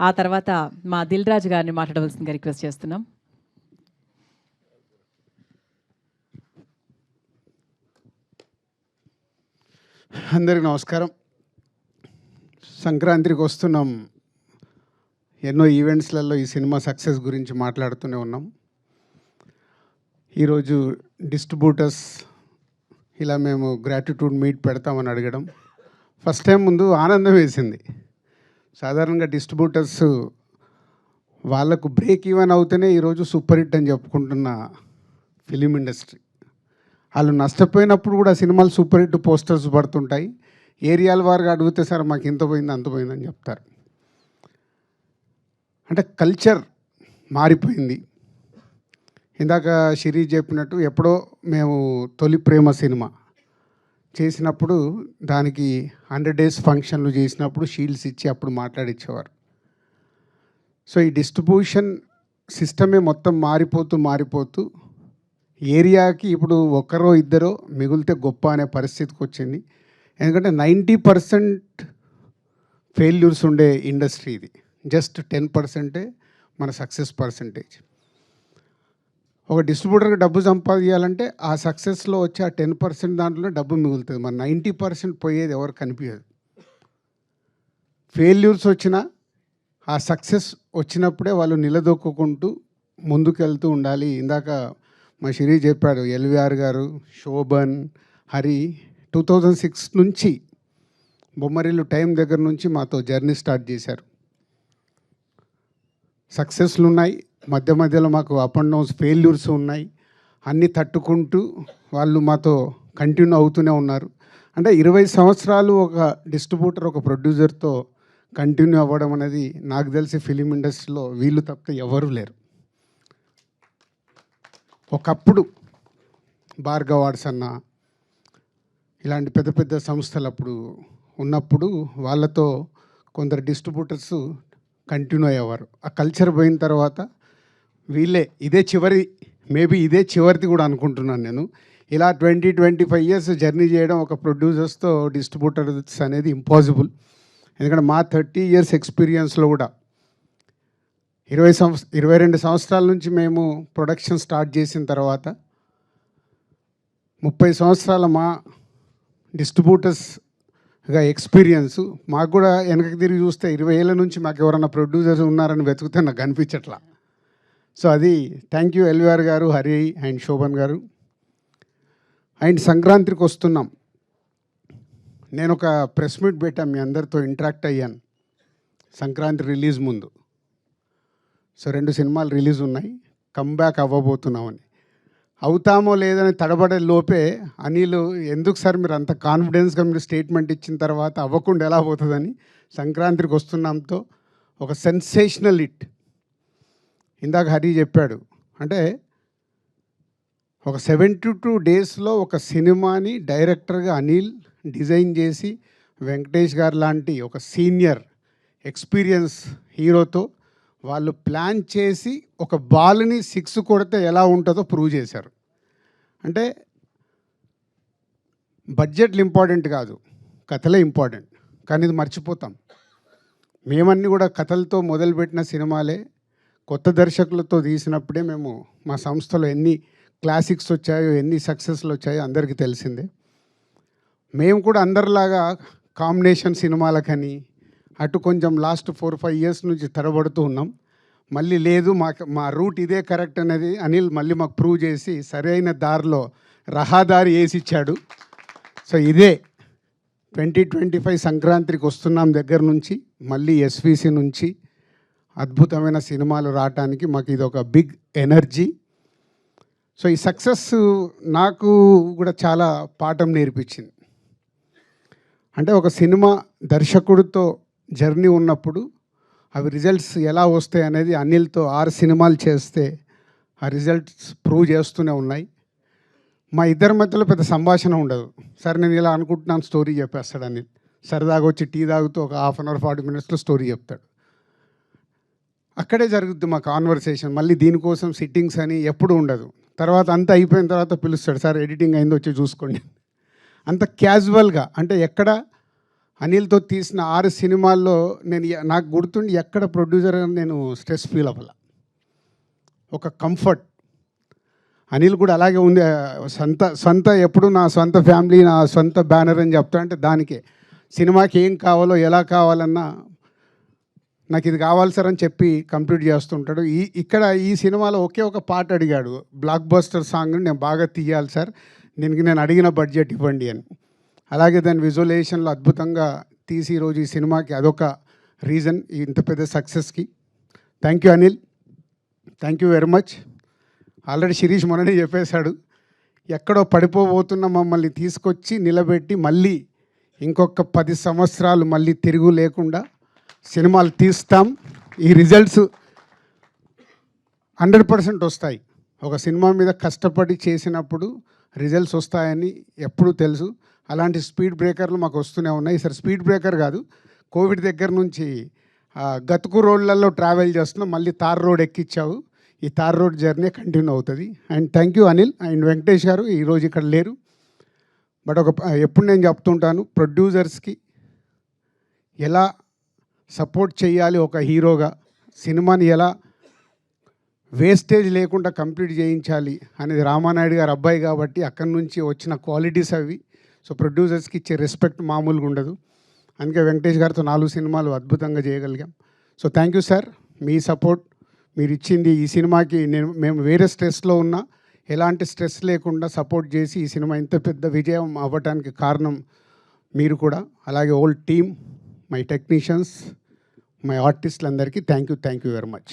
ఆ తర్వాత మా దిల్ రాజు గారిని మాట్లాడవలసిందిగా రిక్వెస్ట్ చేస్తున్నాం. అందరికి నమస్కారం. సంక్రాంతికి వస్తున్నాం. ఎన్నో ఈవెంట్స్లలో ఈ సినిమా సక్సెస్ గురించి మాట్లాడుతూనే ఉన్నాం. ఈరోజు డిస్ట్రిబ్యూటర్స్ ఇలా మేము గ్రాటిట్యూడ్ మీట్ పెడతామని అడగడం. ఫస్ట్ టైం ముందు ఆనందం వేసింది. సాధారణంగా డిస్ట్రిబ్యూటర్స్ వాళ్ళకు బ్రేక్ ఈవెన్ అవుతేనే ఈరోజు సూపర్ హిట్ అని చెప్పుకుంటున్న ఫిలిం ఇండస్ట్రీ వాళ్ళు నష్టపోయినప్పుడు కూడా సినిమాలు సూపర్ హిట్ పోస్టర్స్ పడుతుంటాయి. ఏరియాల వారుగా అడిగితే సార్ మాకు ఇంత పోయింది అంత పోయిందని చెప్తారు. అంటే కల్చర్ మారిపోయింది. ఇందాక సిరీస్ చెప్పినట్టు ఎప్పుడో మేము తొలి ప్రేమ సినిమా. చేసినప్పుడు దానికి హండ్రెడ్ డేస్ ఫంక్షన్లు చేసినప్పుడు షీల్డ్స్ ఇచ్చి అప్పుడు మాట్లాడిచ్చేవారు. సో ఈ డిస్ట్రిబ్యూషన్ సిస్టమే మొత్తం మారిపోతూ మారిపోతూ ఏరియాకి ఇప్పుడు ఒకరో ఇద్దరో మిగిలితే గొప్ప అనే పరిస్థితికి వచ్చింది. ఎందుకంటే నైంటీ పర్సెంట్ ఫెయిల్యూర్స్ ఉండే ఇండస్ట్రీ ఇది. జస్ట్ టెన్ పర్సెంటే మన సక్సెస్ పర్సంటేజ్. ఒక డిస్ట్రిబ్యూటర్కి డబ్బు సంపాదించాలంటే ఆ సక్సెస్లో వచ్చే ఆ టెన్ పర్సెంట్ దాంట్లో డబ్బు మిగులుతుంది. మరి నైంటీ పర్సెంట్ పోయేది ఎవరు కనిపించదు. ఫెయిల్యూర్స్ వచ్చినా ఆ సక్సెస్ వచ్చినప్పుడే వాళ్ళు నిలదొక్కుంటూ ముందుకెళ్తూ ఉండాలి. ఇందాక మా షిరీ చెప్పాడు LVR garu Shobhan Hari two thousand six నుంచి బొమ్మరిల్లు టైం దగ్గర నుంచి మాతో జర్నీ స్టార్ట్ చేశారు. సక్సెస్లు ఉన్నాయి మధ్య మధ్యలో మాకు అప్ అండ్ డౌన్స్ ఫెయిల్యూర్స్ ఉన్నాయి. అన్నీ తట్టుకుంటూ వాళ్ళు మాతో కంటిన్యూ అవుతూనే ఉన్నారు. అంటే ఇరవై సంవత్సరాలు ఒక డిస్ట్రిబ్యూటర్ ఒక ప్రొడ్యూసర్తో కంటిన్యూ అవ్వడం అనేది నాకు తెలిసి ఫిలిం ఇండస్ట్రీలో వీళ్ళు తప్పితే ఎవరు లేరు. ఒకప్పుడు భార్గవ్ ఆర్ట్స్ అన్న ఇలాంటి పెద్ద పెద్ద సంస్థలు అప్పుడు ఉన్నప్పుడు వాళ్ళతో కొందరు డిస్ట్రిబ్యూటర్స్ కంటిన్యూ అయ్యేవారు. ఆ కల్చర్ పోయిన తర్వాత వీళ్ళే ఇదే చివరి మేబీ ఇదే చివరిది కూడా అనుకుంటున్నాను నేను. ఇలా twenty twenty five years journey చేయడం ఒక ప్రొడ్యూసర్స్తో డిస్ట్రిబ్యూటర్స్ అనేది ఇంపాసిబుల్. ఎందుకంటే మా థర్టీ ఇయర్స్ ఎక్స్పీరియన్స్లో కూడా ఇరవై సంవత్స ఇరవై రెండు సంవత్సరాల నుంచి మేము ప్రొడక్షన్ స్టార్ట్ చేసిన తర్వాత ముప్పై సంవత్సరాల మా డిస్ట్రిబ్యూటర్స్గా ఎక్స్పీరియన్స్ మాకు కూడా వెనక తిరిగి చూస్తే ఇరవై ఏళ్ళ నుంచి మాకు ఎవరైనా ప్రొడ్యూసర్స్ ఉన్నారని వెతికితే నాకు కనిపించట్లా సో అది థ్యాంక్ యూ ఎల్విఆర్ గారు హరి అండ్ శోభన్ గారు. అండ్ సంక్రాంతికి వస్తున్నాం. నేను ఒక ప్రెస్ మీట్ పెట్టాను మీ అందరితో ఇంటరాక్ట్ అయ్యాను. సంక్రాంతి రిలీజ్ ముందు. సో రెండు సినిమాలు రిలీజ్ ఉన్నాయి. కమ్బ్యాక్ అవ్వబోతున్నామని. అవుతామో లేదని తడబడే లోపే అనిల్ ఎందుకు సార్ మీరు అంత కాన్ఫిడెన్స్గా మీరు స్టేట్మెంట్ ఇచ్చిన తర్వాత అవ్వకుండా ఎలా పోతుందని? సంక్రాంతికి వస్తున్నాంతో ఒక సెన్సేషనల్ హిట్ ఇందాక హరి చెప్పాడు. అంటే ఒక సెవెంటీ టూ డేస్లో ఒక సినిమాని డైరెక్టర్గా అనిల్ డిజైన్ చేసి వెంకటేష్ గారు లాంటి ఒక సీనియర్ ఎక్స్పీరియన్స్ హీరోతో వాళ్ళు ప్లాన్ చేసి ఒక బాల్ని సిక్స్ కొడితే ఎలా ఉంటుందో ప్రూవ్ చేశారు. అంటే బడ్జెట్లు ఇంపార్టెంట్ కాదు కథలే ఇంపార్టెంట్. కానీ ఇది మర్చిపోతాం. మేమన్నీ కూడా కథలతో మొదలుపెట్టిన సినిమాలే కొత్త దర్శకులతో తీసినప్పుడే మేము మా సంస్థలో ఎన్ని క్లాసిక్స్ వచ్చాయో ఎన్ని సక్సెస్లు వచ్చాయో అందరికీ తెలిసిందే. మేము కూడా అందరిలాగా కాంబినేషన్ సినిమాలకని అటు కొంచెం లాస్ట్ ఫోర్ ఫైవ్ ఇయర్స్ నుంచి తడబడుతూ ఉన్నాం. మళ్ళీ లేదు మాకు మా రూట్ ఇదే కరెక్ట్ అనేది అనిల్ మళ్ళీ మాకు ప్రూవ్ చేసి సరైన దారిలో రహదారి వేసి ఇచ్చాడు సో ఇదే twenty twenty five Sankranthiki Vasthunnam దగ్గర నుంచి మళ్ళీ ఎస్విసి నుంచి అద్భుతమైన సినిమాలు రావటానికి మాకు ఇది ఒక బిగ్ ఎనర్జీ. సో ఈ సక్సెస్ నాకు కూడా చాలా పాఠం నేర్పించింది. అంటే ఒక సినిమా దర్శకుడితో జర్నీ ఉన్నప్పుడు అవి రిజల్ట్స్ ఎలా వస్తాయి అనేది అనిల్తో ఆరు సినిమాలు చేస్తే ఆ రిజల్ట్స్ ప్రూవ్ చేస్తూనే ఉన్నాయి. మా ఇద్దరి మధ్యలో పెద్ద సంభాషణ ఉండదు. సరే నేను ఇలా అనుకుంటున్నాను స్టోరీ చెప్పేస్తాడు అనిల్. సరదాగా వచ్చి టీ తాగుతూ ఒక హాఫ్ అన్ అవర్ ఫార్టీ మినిట్స్లో స్టోరీ చెప్తాడు. అక్కడే జరుగుద్ది మా కాన్వర్సేషన్ మళ్ళీ దీనికోసం సిట్టింగ్స్ అని ఎప్పుడు ఉండదు. తర్వాత అంతా అయిపోయిన తర్వాత పిలుస్తాడు సార్ ఎడిటింగ్ అయిందో వచ్చి చూసుకోండి. అంత క్యాజువల్గా అంటే ఎక్కడ అనిల్తో తీసిన ఆరు సినిమాల్లో నేను నాకు గుర్తుండి ఎక్కడ ప్రొడ్యూసర్ నేను స్ట్రెస్ ఫీల్ అవ్వాల. ఒక కంఫర్ట్ అనిల్ కూడా అలాగే ఉంది సొంత సొంత ఎప్పుడు నా సొంత ఫ్యామిలీ నా సొంత బ్యానర్ అని చెప్తా అంటే దానికే. సినిమాకి ఏం కావాలో ఎలా కావాలన్నా నాకు ఇది కావాలి సార్ అని చెప్పి కంప్లీట్ చేస్తుంటాడు. ఈ ఇక్కడ ఈ సినిమాలో ఒకే ఒక పాట అడిగాడు. బ్లాక్ బస్టర్ సాంగ్ నేను బాగా తీయాలి సార్. దీనికి నేను అడిగిన బడ్జెట్ ఇవ్వండి అని. అలాగే దాని విజువలైజేషన్లో అద్భుతంగా తీసి ఈరోజు ఈ సినిమాకి అదొక రీజన్ ఇంత పెద్ద సక్సెస్కి. Thank you Anil. Thank you very much. Already Shirish మొన్ననే చెప్పేశాడు. ఎక్కడో పడిపోబోతున్న మమ్మల్ని తీసుకొచ్చి నిలబెట్టి మళ్ళీ ఇంకొక పది సంవత్సరాలు మళ్ళీ తిరుగు లేకుండా సినిమాలు తీస్తాం ఈ రిజల్ట్స్ హండ్రెడ్ పర్సెంట్ వస్తాయి. ఒక సినిమా మీద కష్టపడి చేసినప్పుడు రిజల్ట్స్ వస్తాయని ఎప్పుడు తెలుసు. అలాంటి స్పీడ్ బ్రేకర్లు మాకు వస్తూనే ఉన్నాయి. సార్ స్పీడ్ బ్రేకర్ కాదు కోవిడ్ దగ్గర నుంచి గతుకు రోడ్లలో ట్రావెల్ చేస్తున్నాం. మళ్ళీ తార్ రోడ్ ఎక్కిచ్చావు. ఈ తార్ రోడ్ జర్నీ కంటిన్యూ అవుతుంది. And thank you Anil and Venkatesh garu ఈరోజు ఇక్కడ లేరు. బట్ ఒక ఎప్పుడు నేను చెప్తుంటాను ప్రొడ్యూసర్స్కి ఎలా సపోర్ట్ చేయాలి ఒక హీరోగా. సినిమాని ఎలా వేస్టేజ్ లేకుండా కంప్లీట్ చేయించాలి అనేది రామానాయుడు గారు అబ్బాయి కాబట్టి అక్కడి నుంచి వచ్చిన క్వాలిటీస్ అవి. సో ప్రొడ్యూసర్స్కి ఇచ్చే రెస్పెక్ట్ మామూలుగా ఉండదు. అందుకే వెంకటేష్ గారితో నాలుగు సినిమాలు అద్భుతంగా చేయగలిగాం. So thank you sir. Me support మీరు ఇచ్చింది ఈ సినిమాకి నేను మేము వేరే స్ట్రెస్లో ఉన్నా ఎలాంటి స్ట్రెస్ లేకుండా సపోర్ట్ చేసి ఈ సినిమా ఇంత పెద్ద విజయం అవ్వటానికి కారణం మీరు కూడా. అలాగే old team my technicians my ఆర్టిస్టులందరికీ thank you thank you very much